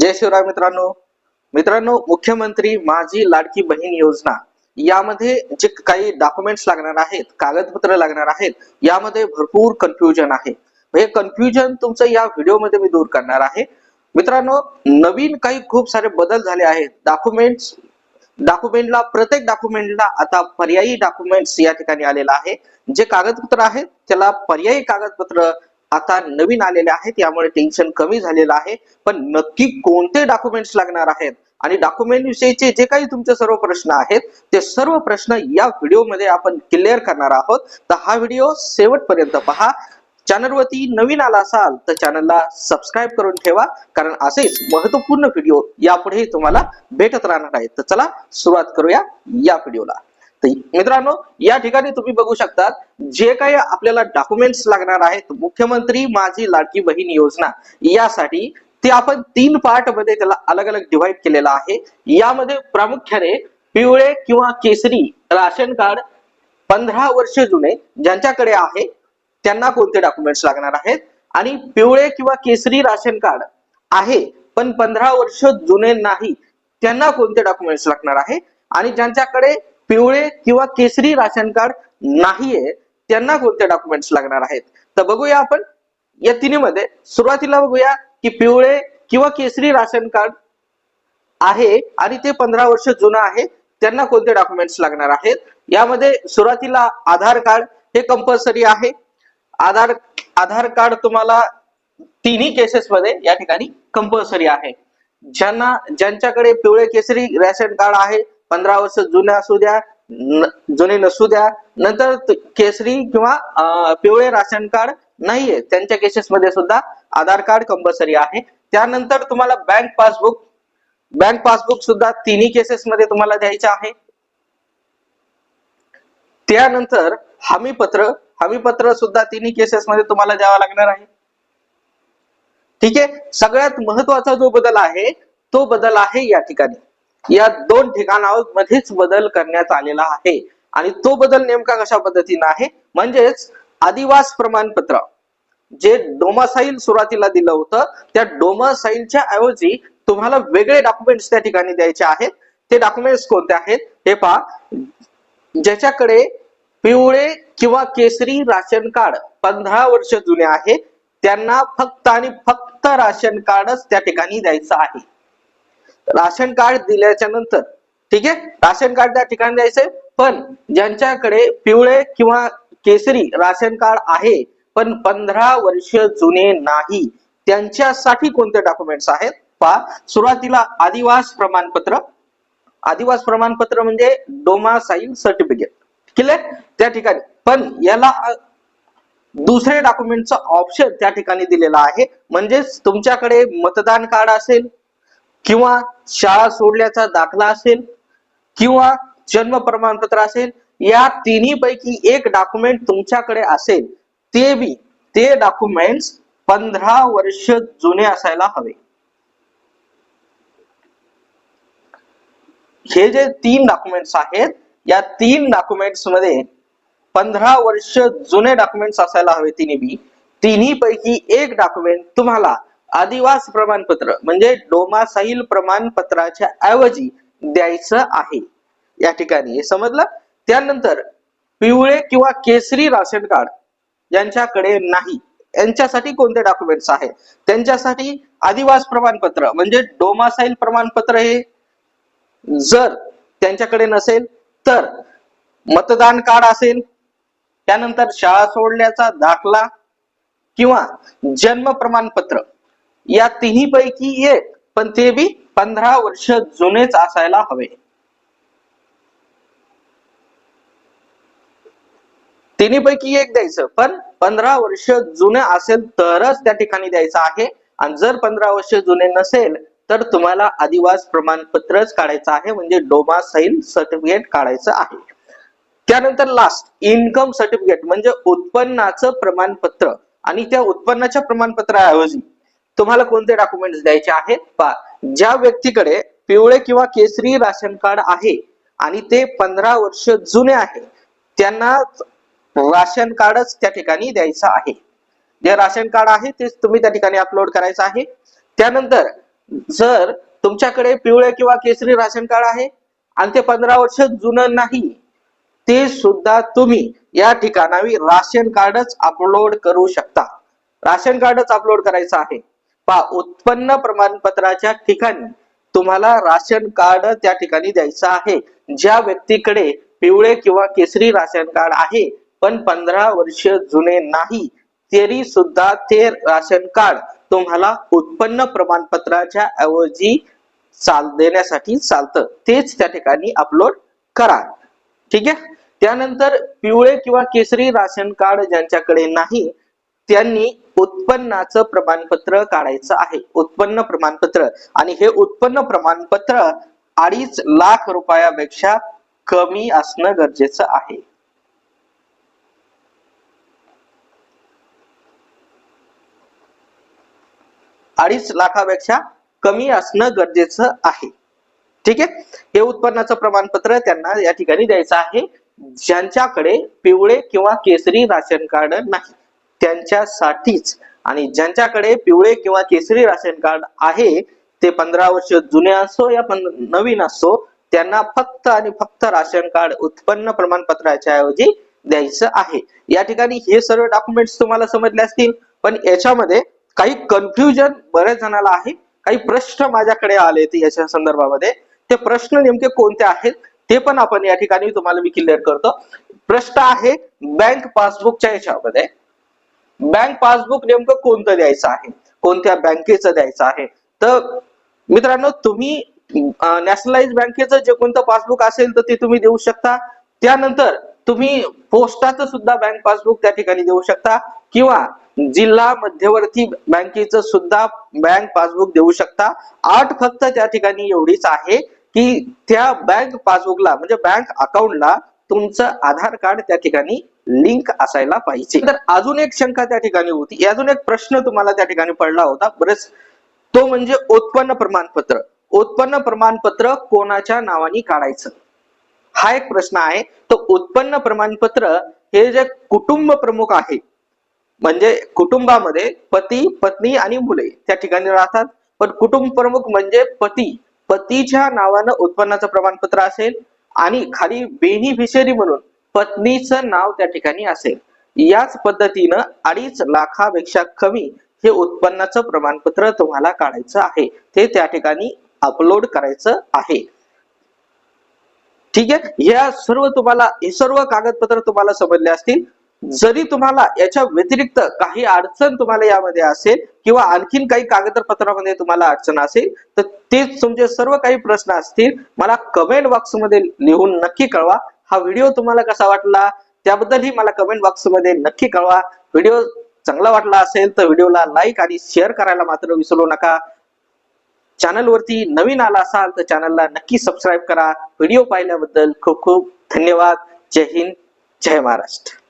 जय शिवराय मित्रांनो. मित्रांनो मुख्यमंत्री माझी लाडकी बहीण योजना यामध्ये जे काही डॉक्युमेंट्स लागणार आहेत कागदपत्र लागणार आहेत यामध्ये भरपूर कन्फ्युजन आहे. हे कन्फ्युजन तुमचं या व्हिडिओमध्ये मी दूर करणार आहे. मित्रांनो नवीन काही खूप सारे बदल झाले आहेत. डॉक्युमेंट्स डॉक्युमेंटला प्रत्येक डॉक्युमेंटला आता पर्यायी डॉक्युमेंट्स या ठिकाणी आलेला आहे. जे कागदपत्र आहेत त्याला पर्यायी कागदपत्र आता नवीन आलेले आहेत यामुळे टेन्शन कमी झालेलं आहे. पण नक्की कोणते डॉक्युमेंट्स लागणार आहेत? आणि डॉक्युमेंट विषयीचे जे काही तुमचे सर्व प्रश्न आहेत ते सर्व प्रश्न या व्हिडिओमध्ये आपण क्लिअर करणार आहोत. तर हा व्हिडिओ शेवटपर्यंत पहा. चॅनलवरती नवीन आला असाल तर चॅनलला सबस्क्राईब करून ठेवा. कारण असेच महत्त्वपूर्ण व्हिडिओ यापुढेही तुम्हाला भेटत राहणार आहेत. तर चला सुरुवात करूया या व्हिडिओला. मित्रांनो या ठिकाणी तुम्ही बघू शकता जे काही आपल्याला डॉक्युमेंट्स लागणार आहेत मुख्यमंत्री माझी लाडकी बहीण योजना यासाठी ते आपण तीन पार्टमध्ये त्याला अलग अलग डिवाइड केलेला आहे. यामध्ये प्रामुख्याने पिवळे किंवा केसरी राशन कार्ड पंधरा वर्ष जुने ज्यांच्याकडे आहे त्यांना कोणते डॉक्युमेंट्स लागणार आहेत? आणि पिवळे किंवा केसरी राशन कार्ड आहे पण पंधरा वर्ष जुने नाही त्यांना कोणते डॉक्युमेंट्स लागणार आहे? आणि ज्यांच्याकडे पिवळे किंवा केसरी राशन कार्ड नाहीये त्यांना कोणते डॉक्युमेंट्स लागणार आहेत? तर बघूया आपण या तिन्हीमध्ये सुरुवातीला बघूया की पिवळे किंवा केसरी राशन कार्ड आहे आणि ते पंधरा वर्ष जुनं आहे त्यांना कोणते डॉक्युमेंट्स लागणार आहेत? यामध्ये सुरुवातीला आधार कार्ड हे कंपल्सरी आहे. आधार आधार कार्ड तुम्हाला तिन्ही केसेस मध्ये या ठिकाणी कंपल्सरी आहे. ज्यांना ज्यांच्याकडे पिवळे केसरी राशन कार्ड आहे पंधरा वर्ष जुने असू द्या जुने नसू द्या. नंतर केसरी किंवा पिवळे राशन कार्ड नाहीये. त्यांच्या केसेस मध्ये सुद्धा आधार कार्ड कंपल्सरी आहे. त्यानंतर तुम्हाला बँक पासबुक बँक पासबुक सुद्धा तिन्ही केसेस मध्ये तुम्हाला द्यायचं आहे. त्यानंतर हमीपत्र हमीपत्र सुद्धा तिन्ही केसेस मध्ये तुम्हाला द्यावा लागणार आहे. ठीक आहे? सगळ्यात महत्त्वाचा जो बदल आहे तो बदल आहे या ठिकाणी. या दोन ठिकाणामध्येच बदल करण्यात आलेला आहे. आणि तो बदल नेमका कशा पद्धतीने आहे? म्हणजेच आदिवास प्रमाणपत्र. जे डोमासाईल सुरुवातीला दिलं होतं त्या डोमासाईलच्या ऐवजी तुम्हाला वेगळे डॉक्युमेंट्स त्या ठिकाणी द्यायचे आहेत. ते डॉक्युमेंट्स कोणते आहेत? हे पहा. ज्याच्याकडे पिवळे किंवा केसरी राशन कार्ड पंधरा वर्ष जुने आहे त्यांना फक्त आणि फक्त राशन कार्डच त्या ठिकाणी द्यायचं आहे. राशन कार्ड दिल्याच्या नंतर ठीक आहे? राशन कार्ड त्या ठिकाणी द्यायचंय. पण ज्यांच्याकडे पिवळे किंवा केसरी राशन कार्ड आहे पण पंधरा वर्ष जुने नाही त्यांच्यासाठी कोणते डॉक्युमेंट्स आहेत? पहा सुरुवातीला आदिवास प्रमाणपत्र. आदिवास प्रमाणपत्र म्हणजे डोमासाईल सर्टिफिकेट. क्लिअर त्या ठिकाणी. पण याला दुसरे डॉक्युमेंटचं ऑप्शन त्या ठिकाणी दिलेलं आहे. म्हणजेच तुमच्याकडे मतदान कार्ड असेल किंवा शाळा सोडल्याचा दाखला असेल किंवा जन्म प्रमाणपत्र असेल या तिन्ही पैकी एक डॉक्युमेंट तुमच्याकडे असेल ते बी ते डॉक्युमेंट्स पंधरा वर्ष जुने असायला हवे. हे जे तीन डॉक्युमेंट्स आहेत या तीन डॉक्युमेंट्समध्ये पंधरा वर्ष जुने डॉक्युमेंट्स असायला हवे तिन्ही बी. तिन्ही पैकी एक डॉक्युमेंट तुम्हाला आदिवास प्रमाणपत्र म्हणजे डोमासाईल प्रमाणपत्राच्या ऐवजी द्यायचं आहे. या ठिकाणी समजलं? त्यानंतर पिवळे किंवा केसरी राशन कार्ड ज्यांच्याकडे नाही. यांच्यासाठी कोणते डॉक्युमेंट्स आहेत? त्यांच्यासाठी आदिवास प्रमाणपत्र म्हणजे डोमासाईल प्रमाणपत्र हे जर त्यांच्याकडे नसेल तर मतदान कार्ड असेल त्यानंतर शाळा सोडल्याचा दाखला किंवा जन्म प्रमाणपत्र या तिन्ही पैकी एक पण ते बी पंधरा वर्ष जुनेच असायला हवे. तिन्ही पैकी एक द्यायचं पण पंधरा वर्ष जुने असेल तरच त्या ठिकाणी द्यायचं आहे. आणि जर पंधरा वर्ष जुने नसेल तर तुम्हाला आदिवास प्रमाणपत्रच काढायचं आहे म्हणजे डोमा सैल सर्टिफिकेट काढायचं आहे. त्यानंतर लास्ट इन्कम सर्टिफिकेट म्हणजे उत्पन्नाचं प्रमाणपत्र. आणि त्या उत्पन्नाच्या प्रमाणपत्राऐवजी तुम्हाला कोणते डॉक्युमेंट्स द्यायचे आहेत? पा ज्या व्यक्तीकडे पिवळे किंवा केसरी राशन कार्ड आहे आणि ते पंधरा वर्ष जुने आहे त्यांना राशन कार्डच त्या ठिकाणी द्यायचं आहे. जे राशन कार्ड आहे तेच तुम्ही त्या ठिकाणी अपलोड करायचं आहे. त्यानंतर जर तुमच्याकडे पिवळे किंवा केसरी राशन कार्ड आहे आणि ते पंधरा वर्ष जुनं नाही ते सुद्धा तुम्ही या ठिकाणावी राशन कार्डच अपलोड करू शकता. राशन कार्डच अपलोड करायचं आहे. पा उत्पन्न प्रमाणपत्राच्या ठिकाणी तुम्हाला राशन कार्ड त्या ठिकाणी द्यायचं आहे. ज्या व्यक्तीकडे पिवळे किंवा केसरी राशन कार्ड आहे पण पंधरा वर्ष जुने नाही तरी सुद्धा ते राशन कार्ड तुम्हाला उत्पन्न प्रमाणपत्राच्या ऐवजी चाल देण्यासाठी चालतं. तेच त्या ठिकाणी अपलोड करा. ठीक आहे? त्यानंतर पिवळे किंवा केसरी राशन कार्ड ज्यांच्याकडे नाही त्यांनी उत्पन्नाचं प्रमाणपत्र काढायचं आहे. उत्पन्न प्रमाणपत्र. आणि हे उत्पन्न प्रमाणपत्र अडीच लाख रुपयापेक्षा कमी असणं गरजेचं आहे. अडीच लाखापेक्षा कमी असणं गरजेचं आहे. ठीक आहे? हे उत्पन्नाचं प्रमाणपत्र त्यांना या ठिकाणी द्यायचं आहे. ज्यांच्याकडे पिवळे किंवा केसरी राशन कार्ड नाही. त्यांच्यासाठीच. आणि ज्यांच्याकडे पिवळे किंवा केसरी राशन कार्ड आहे ते पंधरा वर्ष जुने असो या नवीन असो त्यांना फक्त आणि फक्त राशन कार्ड उत्पन्न प्रमाणपत्राच्या ऐवजी द्यायचं आहे. या ठिकाणी हे सर्व डॉक्युमेंट्स तुम्हाला समजले असतील पण याच्यामध्ये काही कन्फ्युजन बऱ्याच जणाला आहे. काही प्रश्न माझ्याकडे आले ते याच्या संदर्भामध्ये. ते प्रश्न नेमके कोणते आहेत ते पण आपण या ठिकाणी तुम्हाला मी क्लिअर करतो. प्रश्न आहे बँक पासबुकच्या याच्यामध्ये. बँक पासबुक नेमकं कोणतं द्यायचं आहे? कोणत्या बँकेचं द्यायचं आहे? तर मित्रांनो तुम्ही नॅशनलाइज बँकेचं जे कोणतं पासबुक असेल तर ते तुम्ही देऊ शकता. त्यानंतर तुम्ही पोस्टाचं सुद्धा बँक पासबुक त्या ठिकाणी देऊ शकता. किंवा जिल्हा मध्यवर्ती बँकेचं सुद्धा बँक पासबुक देऊ शकता. आठ फक्त त्या ठिकाणी एवढीच आहे की त्या बँक पासबुकला म्हणजे बँक अकाउंटला तुमचं आधार कार्ड त्या ठिकाणी लिंक असायला पाहिजे. तर अजून एक शंका त्या ठिकाणी होती. अजून एक प्रश्न तुम्हाला त्या ठिकाणी पडला होता. बरेच तो म्हणजे उत्पन्न प्रमाणपत्र. उत्पन्न प्रमाणपत्र कोणाच्या नावाने काढायचं? हा एक प्रश्न आहे. तर उत्पन्न प्रमाणपत्र हे जे कुटुंब प्रमुख आहे म्हणजे कुटुंबामध्ये पती पत्नी आणि मुले त्या ठिकाणी राहतात. पण कुटुंब प्रमुख म्हणजे पती. पतीच्या नावानं उत्पन्नाचं प्रमाणपत्र असेल आणि खाली बेनिफिशरी म्हणून पत्नीचं नाव त्या ठिकाणी असेल. याच पद्धतीनं अडीच लाखापेक्षा कमी हे उत्पन्नाचं प्रमाणपत्र तुम्हाला काढायचं आहे. ते त्या ठिकाणी अपलोड करायचं आहे. ठीक आहे? या सर्व तुम्हाला हे सर्व कागदपत्र तुम्हाला समजले असतील. जरी तुम्हाला याच्या व्यतिरिक्त काही अडचण तुम्हाला यामध्ये असेल किंवा आणखीन काही कागदपत्रामध्ये तुम्हाला अडचण असेल तर ते तुमचे सर्व काही प्रश्न असतील. मला कमेंट बॉक्समध्ये लिहून नक्की कळवा. हा व्हिडिओ तुम्हाला कसा वाटला त्याबद्दलही मला कमेंट बॉक्समध्ये नक्की कळवा. व्हिडिओ चांगला वाटला असेल तर व्हिडिओला लाईक आणि शेअर करायला मात्र विसरू नका. चॅनल वरती नवीन आला असाल तर चॅनलला नक्की सबस्क्राईब करा. व्हिडिओ पाहिल्याबद्दल खूप खूप धन्यवाद. जय हिंद जय महाराष्ट्र.